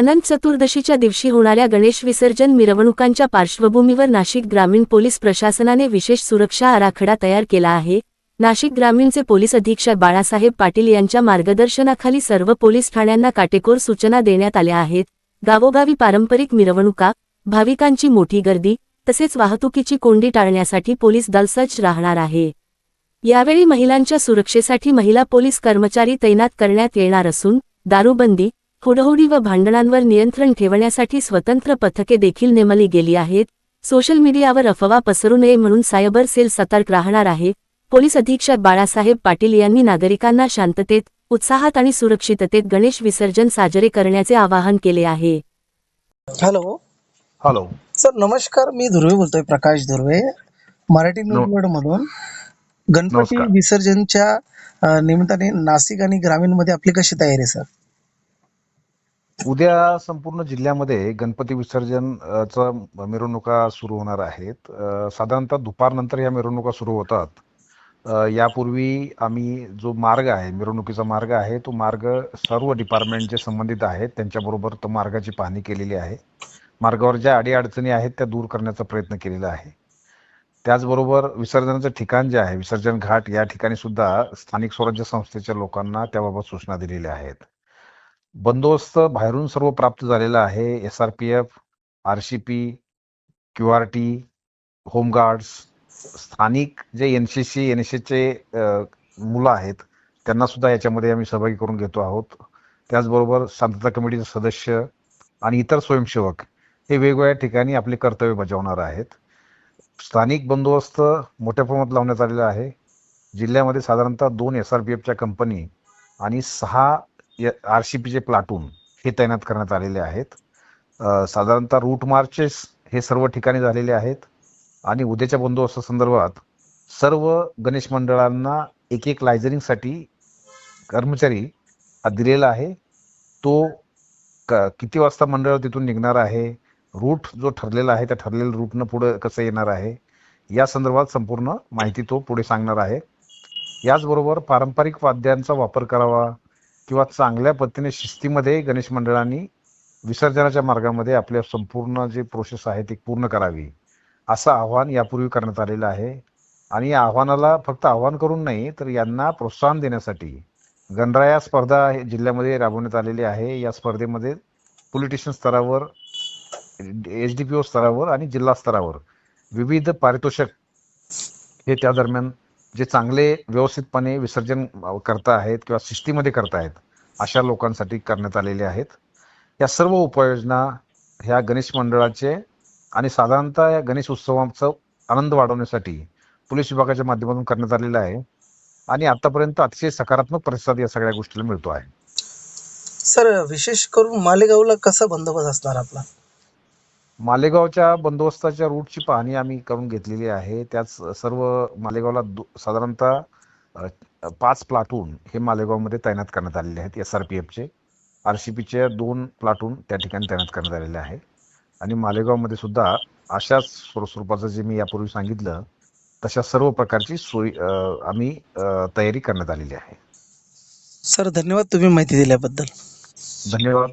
अनंत चतुर्दशीच्या दिवशी होणाऱ्या गणेश विसर्जन मिरवणुकांच्या पार्श्वभूमीवर नाशिक ग्रामीण पोलीस प्रशासनाने विशेष सुरक्षा आराखडा तयार केला आहे. नाशिक ग्रामीणचे पोलीस अधीक्षक बाळासाहेब पाटील यांच्या मार्गदर्शनाखाली सर्व पोलीस ठाण्यांना काटेकोर सूचना देण्यात आल्या आहेत. गावोगावी पारंपरिक मिरवणुका भाविकांची मोठी गर्दी तसेच वाहतुकीची कोंडी टाळण्यासाठी पोलीस दल सज्ज राहणार आहे. यावेळी महिलांच्या सुरक्षेसाठी महिला पोलीस कर्मचारी तैनात करण्यात येणार असून दारूबंदी हुडहुडी व भांडणांवर नियंत्रण ठेवण्यासाठी स्वतंत्र पथके देखील नेमली गेली आहेत. सोशल मीडियावर अफवा पसरू नये म्हणून सायबर सेल सतर्क राहणार आहे. पोलीस अधीक्षक बाळासाहेब पाटील यांनी नागरिकांना शांततेत उत्साहात आणि सुरक्षिततेत गणेश विसर्जन साजरे करण्याचे आवाहन केले आहे. हॅलो. हॅलो. सर नमस्कार. मी धुर्वे बोलतोय प्रकाश धुर्वे मराठी न्यूज मधून. गणपती. विसर्जनच्या निमित्ताने नाशिक आणि ग्रामीणमध्ये आपली कशी तयारी आहे सर? उद्या संपूर्ण जिल्ह्यामध्ये गणपती विसर्जन मिरवणुका सुरू होणार आहेत. साधारणतः दुपारनंतर या मिरवणुका सुरू होतात. यापूर्वी आम्ही जो मार्ग आहे मिरवणुकीचा मार्ग आहे तो मार्ग सर्व डिपार्टमेंट जे संबंधित आहेत. त्यांच्याबरोबर तो मार्गाची पाहणी केलेली आहे. मार्गावर ज्या अडीअडचणी आहेत त्या दूर करण्याचा प्रयत्न केलेला आहे. त्याचबरोबर विसर्जनाचं ठिकाण जे आहे विसर्जन घाट या ठिकाणी सुद्धा स्थानिक स्वराज्य संस्थेच्या लोकांना त्याबाबत सूचना दिलेल्या आहेत. बंदोबस्त बाहेरून सर्व प्राप्त झालेला आहे. S R P F R C P Q R T home guards स्थानिक J N C C N S चे मुलं आहेत त्यांना सुद्धा याच्यामध्ये आम्ही सहभागी करून घेतो आहोत. त्याचबरोबर शांतता कमिटीचे सदस्य आणि इतर स्वयंसेवक हे वेगवेगळ्या ठिकाणी आपले कर्तव्य बजावणार आहेत. स्थानिक बंदोबस्त मोठ्या प्रमाणात लावण्यात आलेला आहे. जिल्ह्यामध्ये साधारणतः दोन एस आर पी एफच्या कंपनी आणि सहा आर सी पीचे प्लाटून हे तैनात करण्यात आलेले आहेत. साधारणतः रूट मार्चेस हे सर्व ठिकाणी झालेले आहेत. आणि उद्याच्या बंदोबस्ता संदर्भात सर्व गणेश मंडळांना एक एक लायझनिंगसाठी कर्मचारी दिलेला आहे. तो क- किती वाजता मंडळ तिथून निघणार आहे? रूट जो ठरलेला आहे त्या ठरलेल्या रूटनं पुढं कसं येणार आहे? या संदर्भात संपूर्ण माहिती तो पुढे सांगणार आहे. याचबरोबर पारंपरिक वाद्यांचा वापर करावा. किंवा चांगल्या पद्धतीने शिस्तीमध्ये गणेश मंडळांनी विसर्जनाच्या मार्गामध्ये आपल्या संपूर्ण जे प्रोसेस आहे ती पूर्ण करावी असं आव्हान यापूर्वी करण्यात आलेलं आहे. आणि या आव्हानाला फक्त आव्हान करून नाही तर यांना प्रोत्साहन देण्यासाठी गणराया स्पर्धा जिल्ह्यामध्ये राबवण्यात आलेली आहे. या स्पर्धेमध्ये पोलिटिशियन स्तरावर एच डी पी ओ स्तरावर आणि जिल्हा स्तरावर विविध पारितोषिक हे त्या दरम्यान जे चांगले व्यवस्थितपणे विसर्जन करता आहेत किंवा शिस्तीमध्ये करतायत अशा लोकांसाठी करण्यात आलेले आहेत. या सर्व उपाययोजना ह्या गणेश मंडळाचे आणि साधारणतः या गणेश उत्सवाचं आनंद वाढवण्यासाठी पोलीस विभागाच्या माध्यमातून करण्यात आलेलं आहे. आणि आतापर्यंत अतिशय सकारात्मक प्रतिसाद या सगळ्या गोष्टीला मिळतो आहे. सर विशेष करून मालेगावला कसा बंदोबस्त असणार आपला? मालेगावच्या बंदोबस्ताच्या रूटची पाहणी आम्ही करून घेतलेली आहे. त्याच सर्व मालेगावला साधारणतः पाच प्लाटून हे मालेगावमध्ये तैनात करण्यात आलेले आहेत. एस आर पी एफचे आर सी पीचे दोन प्लाटून त्या ठिकाणी तैनात करण्यात आलेले आहे. आणि मालेगावमध्ये सुद्धा अशाच स्वर- स्वरूपाचं जे मी यापूर्वी सांगितलं तशा सर्व प्रकारची सोयी आम्ही तयारी करण्यात आलेली आहे. सर धन्यवाद तुम्ही माहिती दिल्याबद्दल. धन्यवाद.